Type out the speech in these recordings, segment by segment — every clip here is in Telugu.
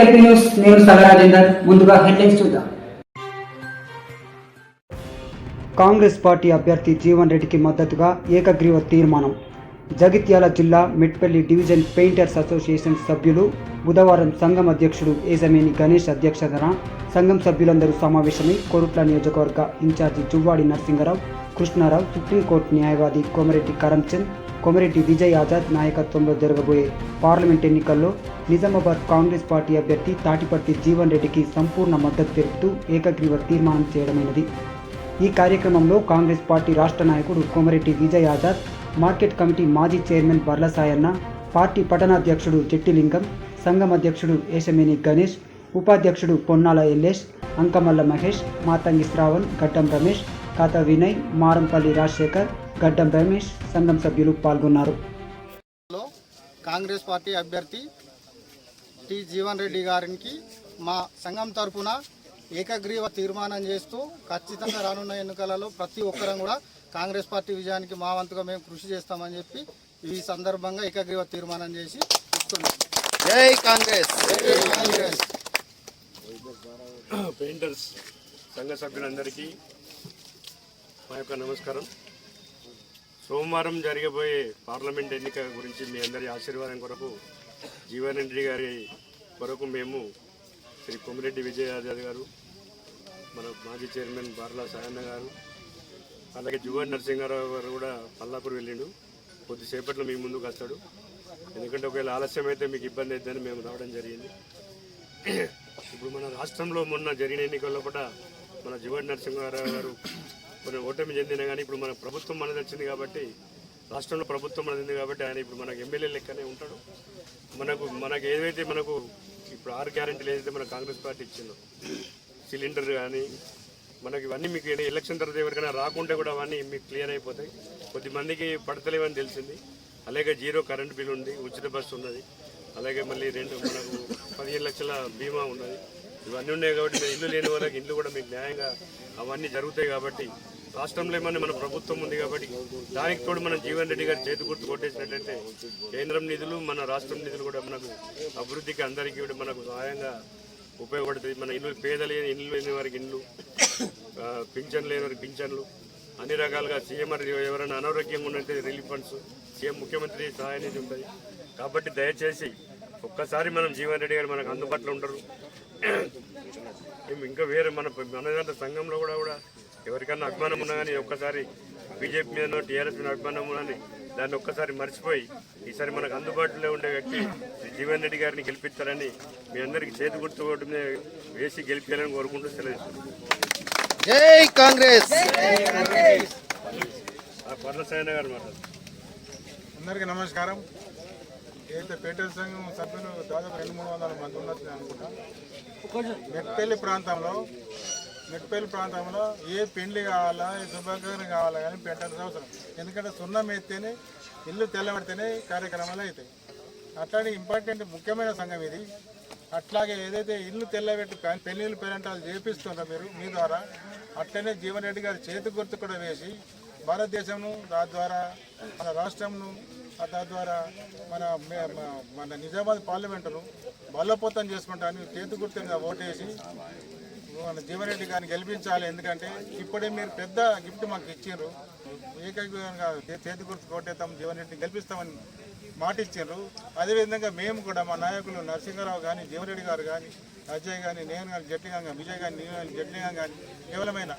ఎల్పీ న్యూస్ నేను సగరాజేందర్ ముందుగా హెడ్లైన్స్ చూద్దాం. కాంగ్రెస్ పార్టీ అభ్యర్థి జీవన్ రెడ్డికి మద్దతుగా ఏకగ్రీవ తీర్మానం. జగిత్యాల జిల్లా మిట్పల్లి డివిజన్ పెయింటర్స్ అసోసియేషన్ సభ్యులు బుధవారం సంఘం అధ్యక్షుడు ఏజమేని గణేష్ అధ్యక్షతన సంఘం సభ్యులందరూ సమావేశమై కోరుట్ల నియోజకవర్గ incharge Juvvadi Narasimharao Krishnarao supreme court న్యాయవాది కోమరెడ్డి కరంచంద్ కొమరెడ్డి విజయ్ ఆజాద్ నాయకత్వంలో జరగబోయే పార్లమెంట్ ఎన్నికల్లో నిజామాబాద్ కాంగ్రెస్ పార్టీ అభ్యర్థి తాటిపట్టి జీవన్ రెడ్డికి సంపూర్ణ మద్దతు తెలుపుతూ ఏకగ్రీవ తీర్మానం చేయడమైనది. ఈ కార్యక్రమంలో కాంగ్రెస్ పార్టీ రాష్ట్ర నాయకుడు కొమరెడ్డి విజయ్ ఆజాద్ మార్కెట్ కమిటీ మాజీ చైర్మన్ బర్ల సాయన్న పార్టీ పట్టణాధ్యక్షుడు చెట్టిలింగం సంఘం అధ్యక్షుడు ఏషమేని గణేష్ ఉపాధ్యక్షుడు పొన్నాల ఎల్లేష్ అంకమల్ల మహేష్ మాతంగి శ్రావణ్ గడ్డం రమేష్ కాత వినయ్ మారంపల్లి రాజశేఖర్ గడ్డం రమేష్ సంఘం సభ్యులు పాల్గొన్నారు. కాంగ్రెస్ పార్టీ అభ్యర్థి టి జీవన్ రెడ్డి గారికి మా సంఘం తరపున ఏకగ్రీవ తీర్మానం చేస్తూ ఖచ్చితంగా రానున్న ఎన్నికలలో ప్రతి ఒక్కరం కూడా కాంగ్రెస్ పార్టీ విజయానికి మా వంతుగా మేము కృషి చేస్తామని చెప్పి ఈ సందర్భంగా ఏకగ్రీవ తీర్మానం చేసి ఇస్తున్నాం. జై కాంగ్రెస్! కాంగ్రెస్! పెయింటర్స్ సంఘ సభ్యులందరికీ మా యొక్క నమస్కారం. సోమవారం జరగబోయే పార్లమెంట్ ఎన్నిక గురించి మీ అందరి ఆశీర్వాదం కొరకు జీవన్ రెడ్డి గారి కొరకు మేము శ్రీ కొమిరెడ్డి విజయాజాద్ గారు మన మాజీ చైర్మన్ బార్లా సాయన్న గారు అలాగే జువన్ నరసింహారావు గారు కూడా పల్లాపూర్ వెళ్ళిండు. కొద్దిసేపట్లో మీ ముందుకు వస్తాడు. ఎందుకంటే ఒకవేళ ఆలస్యం అయితే మీకు ఇబ్బంది అవుతుందని మేము రావడం జరిగింది. ఇప్పుడు మన రాష్ట్రంలో మొన్న జరిగిన ఎన్నికల్లో కూడా మన జీవన్ నరసింహారావు గారు కొన్ని ఓటమి చెందిన కానీ ఇప్పుడు మన ప్రభుత్వం మనది వచ్చింది కాబట్టి రాష్ట్రంలో ప్రభుత్వం మనది ఉంది కాబట్టి ఆయన ఇప్పుడు మనకు ఎమ్మెల్యే లెక్కనే ఉంటాడు. మనకు మనకు ఏదైతే మనకు ఇప్పుడు ఆరు గ్యారెంటీలు ఏదైతే మన కాంగ్రెస్ పార్టీ ఇచ్చిందో సిలిండర్ కానీ మనకి ఇవన్నీ మీకు ఎలక్షన్ తర్వాత ఎవరికైనా రాకుంటే కూడా అవన్నీ మీకు క్లియర్ అయిపోతాయి. కొద్దిమందికి పడతలేవని తెలిసింది. అలాగే జీరో కరెంట్ బిల్ ఉంది ఉచిత బస్సు ఉన్నది. అలాగే మళ్ళీ రెండు మనకు పదిహేను లక్షల బీమా ఉన్నది. ఇవన్నీ ఉన్నాయి కాబట్టి ఇల్లు లేని వాళ్ళకి ఇల్లు కూడా మీకు న్యాయంగా అవన్నీ జరుగుతాయి కాబట్టి రాష్ట్రంలో ఏమన్నా మన ప్రభుత్వం ఉంది కాబట్టి దానికి తోడు మనం జీవన్ రెడ్డి గారి చేతి గుర్తు కొట్టేసినట్లయితే కేంద్రం నిధులు మన రాష్ట్రం నిధులు కూడా మనకు అభివృద్ధికి అందరికీ కూడా మనకు సహాయంగా ఉపయోగపడుతుంది. మన ఇల్లు పేద లేని ఇల్లు లేని వారికి ఇల్లు పింఛన్ లేని వారికి పింఛన్లు అన్ని రకాలుగా సీఎం ఎవరైనా అనారోగ్యంగా ఉన్నట్టు రిలీఫ్ ఫండ్స్ సీఎం ముఖ్యమంత్రి సహాయ నిధి ఉంటుంది. కాబట్టి దయచేసి ఒక్కసారి మనం జీవన్ రెడ్డి గారు మనకు అందుబాటులో ఉంటారు ఏం ఇంకా వేరే మన మన దాంట్లో సంఘంలో కూడా కూడా ఎవరికన్నా అభిమానం ఉన్నా కానీ ఒక్కసారి బీజేపీ మీద టీఆర్ఎస్ మీద అభిమానం ఉన్నని దాన్ని ఒక్కసారి మర్చిపోయి ఈసారి మనకు అందుబాటులో ఉండే వ్యక్తి శ్రీ జీవన్ రెడ్డి గారిని గెలిపిస్తారని మీ అందరికీ చేతి గుర్తు ఓటు మీద వేసి గెలిపించాలని కోరుకుంటూ సెలవు జై కాంగ్రెస్! ఆ పర్ల సాయన గారు మాట్లాడు అందరికీ నమస్కారం. ఏదైతే పేటెల్ సంఘం సభ్యులు దాదాపు రెండు మూడు వందల మంది ఉన్నట్టు అనుకుంటా. మెట్పల్లి ప్రాంతంలో మెట్పల్లి ప్రాంతంలో ఏ పెండ్లి కావాలా ఏ శుభాకారం కావాలా కానీ పెట్టాల్సిన అవసరం. ఎందుకంటే సున్నం ఎత్తేనే ఇల్లు తెల్లబడితేనే కార్యక్రమాలు అవుతాయి. అట్లాంటి ఇంపార్టెంట్ ముఖ్యమైన సంఘం ఇది. అట్లాగే ఏదైతే ఇల్లు తెల్లబెట్టి పెళ్ళిళ్ళు పేరంటాలు చేపిస్తుందో మీరు మీ ద్వారా అట్లనే జీవన్ రెడ్డి గారి చేతి గుర్తు కూడా వేసి భారతదేశంను దాని ద్వారా మన రాష్ట్రంను ఆ మన మన నిజామాబాద్ పార్లమెంటును బలోపేతం చేసుకుంటాను చేతి గుర్తు మీద ఓటేసి మన జీవన్రెడ్డి గారిని గెలిపించాలి. ఎందుకంటే ఇప్పుడే మీరు పెద్ద గిఫ్ట్ మాకు ఇచ్చారు ఏకైకంగా చేతి గుర్తు కోటేస్తాం జీవన్రెడ్డిని గెలిపిస్తామని మాట ఇచ్చారు అదేవిధంగా మేము కూడా మా నాయకులు నరసింహారావు కానీ జీవన్రెడ్డి గారు కానీ అజయ్ కానీ నేను కానీ జట్లిగా కానీ విజయ్ కానీ నేను కానీ జట్లిగా కానీ కేవలమైన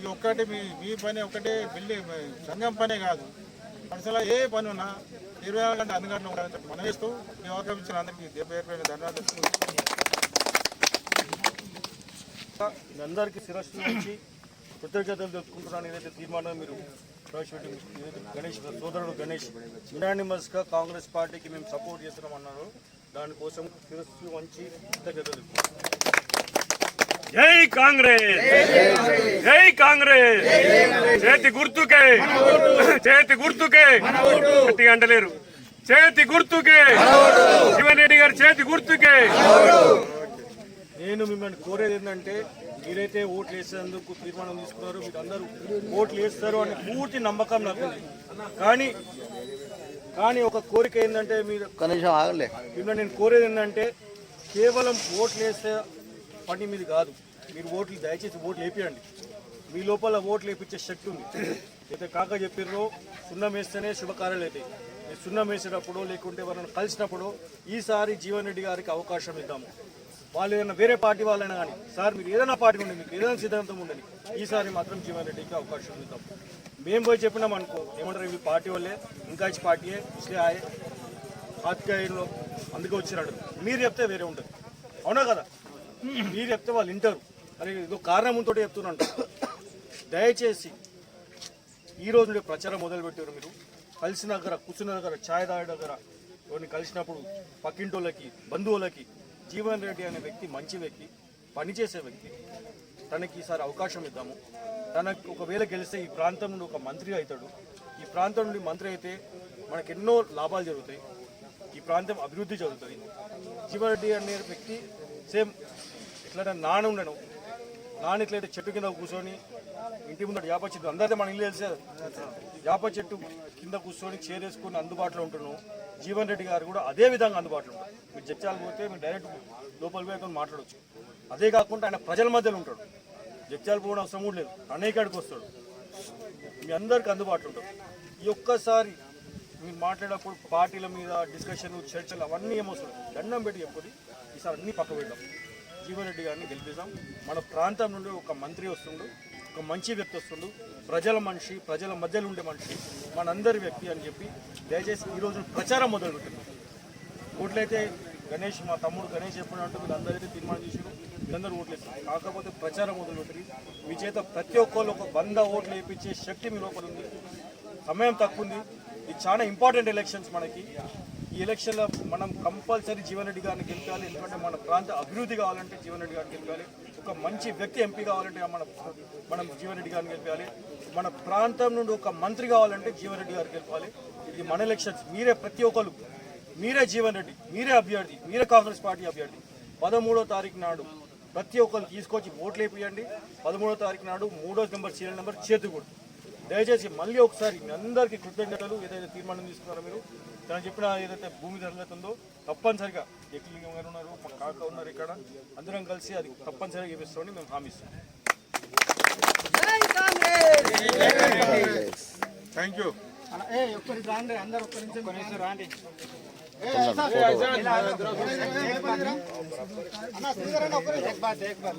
ఈ ఒక్కటి మీ మీ పని ఒకటే బిల్డింగ్ సంఘం పనే కాదు. పర్సనల్ ఏ పని ఉన్నా ఇరవై నాలుగు గంటల అందుబాటులో ఉండాలని చెప్పి మనం చేస్తూ అవకాశం ఇచ్చిన అందరికీ పేరు ధన్యవాదాలు అందరికీ శిరస్సు నుంచి కృతజ్ఞతలు తెలుపుకుంటున్నాను. ఏదైతే తీర్మానం మీరు ప్రవేశపెట్టి గణేష్ సోదరుడు గణేష్ యునానిమస్గా కాంగ్రెస్ పార్టీకి మేము సపోర్ట్ చేస్తున్నామన్నారు. దానికోసం శిరస్సు వంచి కృతజ్ఞతలు తెలుపుకుంటున్నాను. జై కాంగ్రెస్. జై కాంగ్రెస్. చేతి గుర్తుకే. చేతి గుర్తుకే. గట్టిగా అంటలేరు. చేతి గుర్తుకే. జీవన్ రెడ్డి గారి చేతి గుర్తుకే. నేను మిమ్మల్ని కోరేది ఏంటంటే మీరైతే ఓట్లు వేసేందుకు తీర్మానం తీసుకున్నారు మీరు అందరూ ఓట్లు వేస్తారు అనే పూర్తి నమ్మకం నాకు ఉంది. కానీ కానీ ఒక కోరిక ఏంటంటే మీరు కనీసం ఆగలే మిమ్మల్ని నేను కోరేది ఏంటంటే కేవలం ఓట్లు వేస్తే పని మీది కాదు. మీరు ఓట్లు దయచేసి ఓట్లు వేపియండి మీ లోపల ఓట్లు వేపించే శక్తి ఉంది. అయితే కాక చెప్పిర్రో సున్నం వేస్తేనే శుభకార్యాలు అవుతాయి. మీరు సున్నం వేసేటప్పుడు లేకుంటే వాళ్ళని కలిసినప్పుడు ఈసారి జీవన్ రెడ్డి గారికి అవకాశం ఇద్దాము. వాళ్ళు ఏదైనా వేరే పార్టీ వాళ్ళైనా కానీ సార్ మీరు ఏదైనా పార్టీ ఉండండి మీకు ఏదైనా సిద్ధాంతం ఉండండి ఈసారి మాత్రం జీవన్ రెడ్డికి అవకాశం ఇద్దాం మేము పోయి చెప్పినాం అనుకో ఏమంటారు ఇవి పార్టీ వాళ్ళే ఇంకా ఇచ్చి పార్టీయే ఇస్తే ఆయే ఆత్కాయంలో అందుకే వచ్చినాడు. మీరు చెప్తే వేరే ఉంటుంది. అవునా కదా? మీరు చెప్తే వాళ్ళు వింటారు. అని ఇదో కారణంతో చెప్తున్నాను దయచేసి ఈ నుండి ప్రచారం మొదలుపెట్టారు మీరు. కలిసిన దగ్గర కూర్చున్న దగ్గర ఛాయ్ తాగే దగ్గర ఎవరిని కలిసినప్పుడు పక్కింటోళ్ళకి బంధువులకి జీవన్ రెడ్డి అనే వ్యక్తి మంచి వ్యక్తి పనిచేసే వ్యక్తి తనకి ఈసారి అవకాశం ఇద్దాము. తనకు ఒకవేళ గెలిస్తే ఈ ప్రాంతం నుండి ఒక మంత్రి అవుతాడు. ఈ ప్రాంతం నుండి మంత్రి అయితే మనకు ఎన్నో లాభాలు జరుగుతాయి. ఈ ప్రాంతం అభివృద్ధి జరుగుతుంది. జీవారెడ్డి అనే వ్యక్తి సేమ్ ఇట్లాంటి నాన్న ఉండను. నాన్న ఇట్లయితే చెట్టు కింద కూర్చొని ఇంటి ముందర యాప చెట్టు అందరితో మన ఇల్లు తెలిసే యాప చెట్టు కింద కూర్చొని చేరేసుకొని అందుబాటులో ఉంటున్నాం. జీవన్ రెడ్డి గారు కూడా అదే విధంగా అందుబాటులో ఉంటారు. మీరు జడ్చాలు పోతే మీరు డైరెక్ట్ లోపలికి పోయి మాట్లాడవచ్చు అదే కాకుండా ఆయన ప్రజల మధ్యలో ఉంటాడు. జడ్చాలు పోవడం అవసరం కూడా లేదు. అనేకాడికి వస్తాడు. మీ అందరికి అందుబాటులో ఉంటాడు. ఈ ఒక్కసారి మీరు మాట్లాడేటప్పుడు పార్టీల మీద డిస్కషన్ చర్చలు అవన్నీ ఏమొస్తాయి దండం పెట్టి చెప్పుకొని ఈసారి అన్నీ పక్క పెట్టాం జీవారెడ్డి గారిని గెలిపిస్తాం. మన ప్రాంతం నుండి ఒక మంత్రి వస్తుండు ఒక మంచి వ్యక్తి వస్తుండు ప్రజల మనిషి ప్రజల మధ్యలో ఉండే మనిషి మనందరి వ్యక్తి అని చెప్పి దయచేసి ఈరోజు ప్రచారం మొదలుపెట్టింది. ఓట్లయితే గణేష్ మా తమ్ముడు గణేష్ చెప్పినట్టు మీరు అందరైతే తీర్మానం చేసారు వీళ్ళందరూ ఓట్లు వేస్తారు. కాకపోతే ప్రచారం మొదలుపెట్టి మీ చేత ప్రతి ఒక్కళ్ళు ఒక వంద ఓట్లు వేయించే శక్తి మీ లోపల ఉంది. సమయం తక్కువ ఉంది. ఇది చాలా ఇంపార్టెంట్ ఎలక్షన్స్ మనకి. ఈ ఎలక్షన్లో మనం కంపల్సరీ జీవన్ రెడ్డి గారిని గెలిపాలి ఎందుకంటే మన ప్రాంత అభివృద్ధి కావాలంటే జీవన్ రెడ్డి గారిని గెలిపాలి. ఒక మంచి వ్యక్తి ఎంపీ కావాలంటే మన మనం జీవన్ రెడ్డి గారిని గెలిపాలి. మన ప్రాంతం నుండి ఒక మంత్రి కావాలంటే జీవన్ రెడ్డి గారికి గెలపాలి. ఇది మన ఎలక్షన్స్ మీరే ప్రతి ఒక్కరు మీరే జీవన్ రెడ్డి మీరే అభ్యర్థి మీరే కాంగ్రెస్ పార్టీ అభ్యర్థి. పదమూడో తారీఖు నాడు ప్రతి ఒక్కరు తీసుకొచ్చి ఓట్లు వేపియండి. పదమూడో తారీఖు నాడు మూడో నెంబర్ సీరియల్ నెంబర్ చేతుకూడదు దయచేసి మళ్ళీ ఒకసారి మీ అందరికీ కృతజ్ఞతలు. ఏదైతే తీర్మానం తీసుకున్నారో మీరు తను చెప్పిన ఏదైతే భూమి ధరగతి ఉందో తప్పనిసరిగా ఎక్లింగం గారు ఉన్నారు మా కాక ఉన్నారు ఇక్కడ. అందరం కలిసి అది తప్పనిసరిగా చేపిస్తామని మేము హామీ ఇస్తాం థ్యాంక్ యూ అందరు ఒక్క నిమిషం రాండి. అన్న శ్రీధరన్న ఒక్క నిమిషం.